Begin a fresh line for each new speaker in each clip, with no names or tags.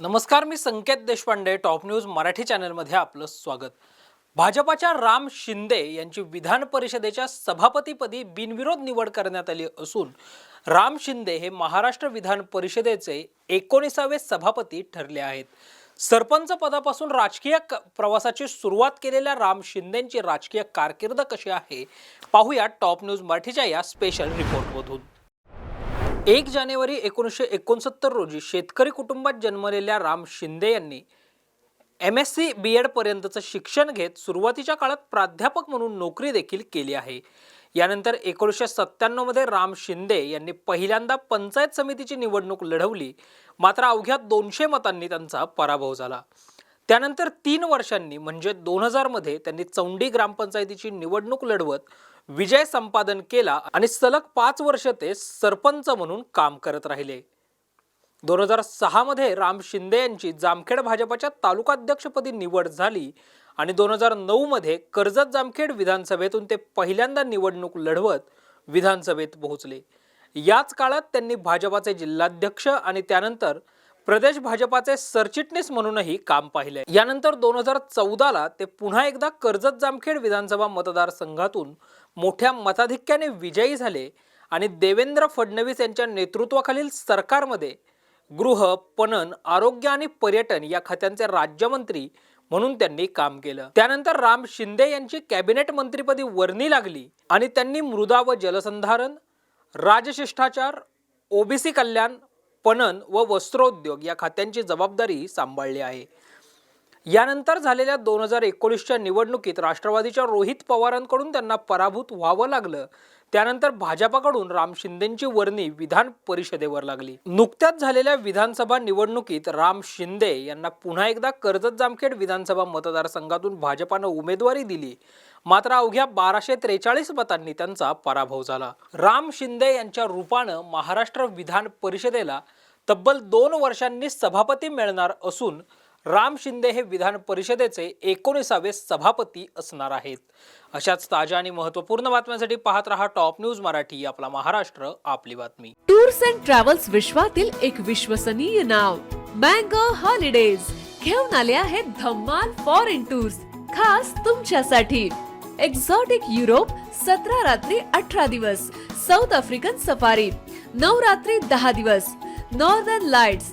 नमस्कार मी Sanket Deshpande top news Marathi चॅनलमध्ये आपलं स्वागत. भाजपाच्या राम शिंदे यांची विधान परिषदेच्या सभापतीपदी बिनविरोध निवड करण्यात आली असून राम शिंदे हे महाराष्ट्र विधान परिषदेचे एकोणीसावे सभापती ठरले आहेत. सरपंच पदापासून राजकीय क- प्रवासाची सुरुवात केलेल्या राम शिंदेंची राजकीय कारकीर्द कशी आहे पाहूया टॉप न्यूज मराठीच्या या स्पेशल रिपोर्टमधून एक जानेवारी एकोणीसशे एकोणसत्तर रोजी शेतकरी कुटुंबात जन्मलेल्या राम शिंदे यांनी एम एस सी बी एडपर्यंतचं शिक्षण घेत सुरुवातीच्या काळात प्राध्यापक म्हणून नोकरी देखील केली आहे. यानंतर एकोणीसशे सत्त्याण्णवमध्ये राम शिंदे यांनी पहिल्यांदा पंचायत समितीची निवडणूक लढवली. मात्र अवघ्या दोनशे मतांनी त्यांचा पराभव झाला. त्यानंतर तीन वर्षांनी म्हणजे दोन हजारमध्ये त्यांनी चौंडी ग्रामपंचायतीची निवडणूक लढवत विजय संपादन केला आणि सलग पाच वर्ष ते सरपंच म्हणून काम करत राहिले. दोन हजार सहामध्ये राम शिंदे यांची जामखेड भाजपाच्या तालुकाध्यक्षपदी निवड झाली आणि दोन हजार नऊमध्ये कर्जत जामखेड विधानसभेतून ते पहिल्यांदा निवडणूक लढवत विधानसभेत पोहोचले. याच काळात त्यांनी भाजपाचे जिल्हाध्यक्ष आणि त्यानंतर प्रदेश भाजपाचे सरचिटणीस म्हणूनही काम पाहिले. यानंतर दोन हजार चौदाला ते पुन्हा एकदा कर्जत जामखेड विधानसभा मतदारसंघातून मोठ्या मताधिक्याने विजयी झाले आणि देवेंद्र फडणवीस यांच्या नेतृत्वाखालील सरकारमध्ये गृह पणन आरोग्य आणि पर्यटन या खात्यांचे राज्यमंत्री म्हणून त्यांनी काम केलं. त्यानंतर राम शिंदे यांची कॅबिनेट मंत्रीपदी वर्णी लागली आणि त्यांनी मृदा व जलसंधारण राजशिष्टाचार ओबीसी कल्याण पणन व वस्त्रोद्योग या खात्यांची जबाबदारी सांभाळली आहे. यानंतर झालेल्या दोन हजार एकोणीसच्या निवडणुकीत राष्ट्रवादीच्या रोहित पवारांकडून त्यांना पराभूत व्हावं लागलं. त्यानंतर भाजपाकडून राम शिंदेंची वर्णी विधान परिषदेवर लागली. नुकत्याच झालेल्या विधानसभा निवडणुकीत राम शिंदे यांना पुन्हा एकदा कर्जत जामखेड विधानसभा मतदारसंघातून भाजपानं उमेदवारी दिली. मात्र अवघ्या बाराशे त्रेचाळीस मतांनी त्यांचा पराभव झाला. राम शिंदे यांच्या रूपानं महाराष्ट्र विधान परिषदेला तब्बल दोन वर्षांनी सभापती मिळणार असून राम शिंदे हे विधान परिषदेचे एकोणीसावे सभापती असणार आहेत. अशाच ताज्या आणि महत्त्वपूर्ण बातम्यांसाठी पाहत रहा टॉप न्यूज मराठी आपला महाराष्ट्र आपली बातमी.
टूर्स अँड ट्रॅव्हल्स विश्वातील एक विश्वसनीय नाव मँगो हॉलिडेज. घेऊन आले आहेत धम्माल फॉरेन टूर्स खास तुमच्यासाठी. एक्झॉटिक युरोप सतरा रात्री अठरा दिवस. साऊथ आफ्रिकन सफारी नऊ रात्री दहा दिवस. नॉर्दर्न लाइट्स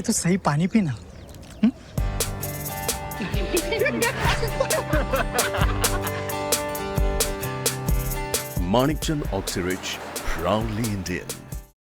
पहले तो सही पानी पीना
Manikchand Oxyrich, proudly Indian.